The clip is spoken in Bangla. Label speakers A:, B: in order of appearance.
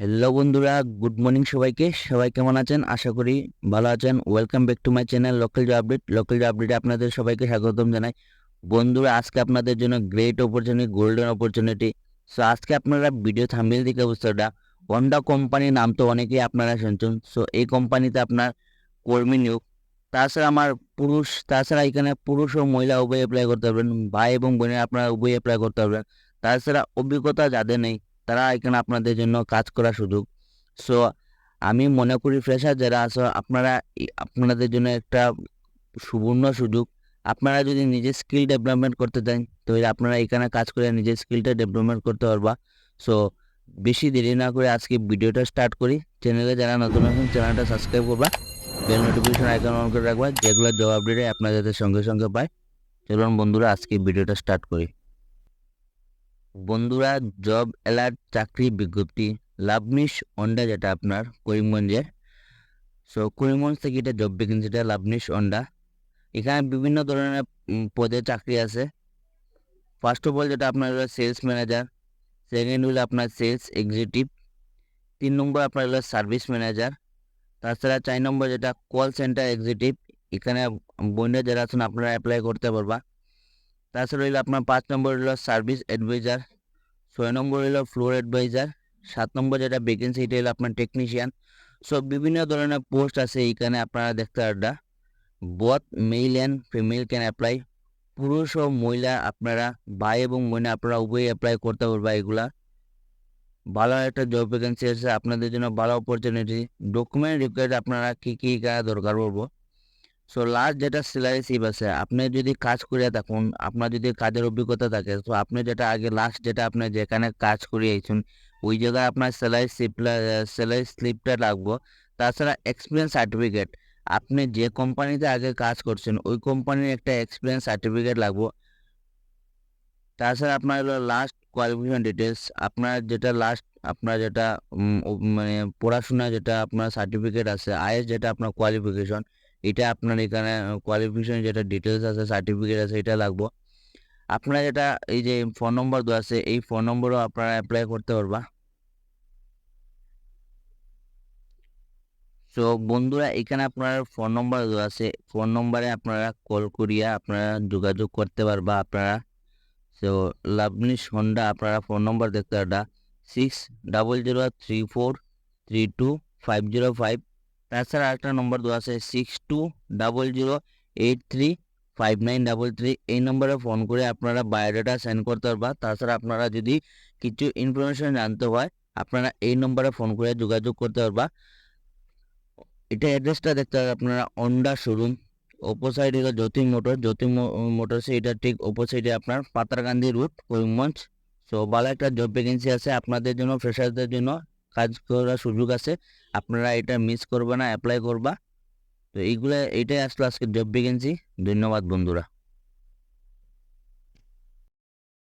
A: হ্যালো বন্ধুরা। গুড মর্নিং সবাইকে। সবাই কেমন আছেন? আশা করি ভালো আছেন। Welcome back to my channel local job update local job আপডেটে আপনাদের সবাইকে স্বাগতম জানাই। বন্ধুরা, আজকে আপনাদের জন্য great opportunity golden opportunity so আজকে আপনারা ভিডিও থাম্বেল দিকে বুঝতে হন্ডা কোম্পানির নাম তো অনেকেই আপনারা শুনছেন। সো এই কোম্পানিতে আপনার কর্মী নিয়োগ। তাছাড়া আমার পুরুষ, তাছাড়া এখানে পুরুষ ও মহিলা উভয় অ্যাপ্লাই করতে পারবেন। ভাই এবং বোনের আপনারা উভয় অ্যাপ্লাই করতে পারবেন। তাছাড়া অভিজ্ঞতা যাদের নেই তারা এখানে আপনাদের জন্য কাজ করার সুযোগ। সো আমি মনে করি ফ্রেশার যারা আছে, আপনারা আপনাদের জন্য একটা সুবর্ণ সুযোগ। আপনারা যদি নিজের স্কিল ডেভেলপমেন্ট করতে চান তাহলে আপনারা এখানে কাজ করে নিজের স্কিলটা ডেভেলপমেন্ট করতে পারবা। সো বেশি দেরি না করে আজকে ভিডিওটা স্টার্ট করি। চ্যানেলে যারা নতুন নতুন চ্যানেলটা সাবস্ক্রাইব করবা। বেল নোটিফিকেশন আইকন অন করে রাখবা, যেগুলো জব আপডেটে আপনারা যাতে সঙ্গে সঙ্গে পায়। চলুন বন্ধুরা, আজকে ভিডিওটা স্টার্ট করি। বন্ধুরা, জব অ্যালার্ট, চাকরি বিজ্ঞপ্তি লাভনিশ অন্ডা যেটা আপনার করিমগঞ্জের সো করিমগঞ্জ থেকে এটা জব ভ্যাকেন্সিটা লাভনিশ অন্ডা। এখানে বিভিন্ন ধরনের পদে চাকরি আছে। ফার্স্ট অফ অল যেটা আপনার হলো সেলস ম্যানেজার সেকেন্ড হলো আপনার সেলস এক্সিকিউটিভ তিন নম্বর আপনার হলো সার্ভিস ম্যানেজার তাছাড়া চার নম্বর যেটা কল সেন্টার এক্সিকিউটিভ এখানে বন্ধুরা যারা আছেন আপনারা অ্যাপ্লাই করতে পারবা। তাছাড়া হইল আপনার পাঁচ নম্বর হলো সার্ভিস অ্যাডভাইজার ছয় নম্বর হলো ফ্লোর অ্যাডভাইজার সাত নম্বর যেটা ভ্যাকেন্সি এটা হলো আপনার টেকনিশিয়ান সো বিভিন্ন ধরনের পোস্ট আছে এইখানে আপনারা দেখতে পারবেন। Both male and female can apply পুরুষ ও মহিলা আপনারা, ভাই এবং বোনে আপনারা উভয়ই অ্যাপ্লাই করতে পারবা এগুলা। ভালো একটা জব ভ্যাকেন্সি আছে। আপনাদের জন্য ভালো অপরচুনিটি ডকুমেন্ট রিকোয়ার্ড আপনারা কী কী কারা দরকার পড়ব সো লাস্ট যেটা স্যালারি সিপ আছে আপনি যদি কাজ করে থাকুন, আপনার যদি কাজের অভিজ্ঞতা থাকে তো আপনি যেটা আগে লাস্ট যেটা আপনি যেখানে কাজ করিয়েছেন, ওই জায়গায় আপনার স্যালারি স্লিপটা স্যালারি স্লিপটা লাগবো। তাছাড়া এক্সপিরিয়েন্স সার্টিফিকেট আপনি যে কোম্পানিতে আগে কাজ করছেন, ওই কোম্পানির একটা এক্সপিরিয়েন্স সার্টিফিকেট লাগবো। তাছাড়া আপনার হলো লাস্ট কোয়ালিফিকেশন ডিটেলস আপনার যেটা লাস্ট আপনার যেটা মানে পড়াশোনা যেটা আপনার সার্টিফিকেট আছে আইএস যেটা আপনার কোয়ালিফিকেশন এটা আপনার এখানে কোয়ালিফিকেশন যেটা ডিটেলস আছে সার্টিফিকেট আছে, এটা লাগবো। আপনারা যেটা, এই যে ফোন নম্বর দেওয়া আছে, এই ফোন নম্বরও আপনারা অ্যাপ্লাই করতে পারবা। সো বন্ধুরা, এখানে আপনার ফোন নম্বর দেওয়া আছে। ফোন নম্বরে আপনারা কল করিয়া আপনারা যোগাযোগ করতে পারবা আপনারা। সো লাভনিশ হন্ডা আপনারা ফোন নম্বর দেখতে পারবা। Six double zero three four three two five zero five তাছাড়া আরেকটা নম্বর দেওয়া আছে six two double zero eight three five nine double three এই নম্বরে ফোন করে আপনারা বায়োডাটা সেন্ড করতে পারবা। তাছাড়া আপনারা যদি কিছু ইনফরমেশন জানতে হয়, আপনারা এই নম্বরে ফোন করে যোগাযোগ করতে পারবা। এটা অ্যাড্রেসটা দেখতে হবে আপনারা অন্ডা শোরুম অপোসাইড হলো জ্যোতি মোটর জ্যোতি মোটরসে এটা ঠিক অপোসাইডে আপনার পাতারকান্দি রুট করিমগঞ্জ সো ভালো একটা জব ভ্যাকেন্সি আছে। আপনাদের জন্য ফ্রেশারদের জন্য কাজ করার সুযোগ আছে। আপনারা এটা মিস করবে না অ্যাপ্লাই করবা। তো এইগুলো, এইটাই আসলো আজকে জব ভ্যাকেন্সি ধন্যবাদ বন্ধুরা।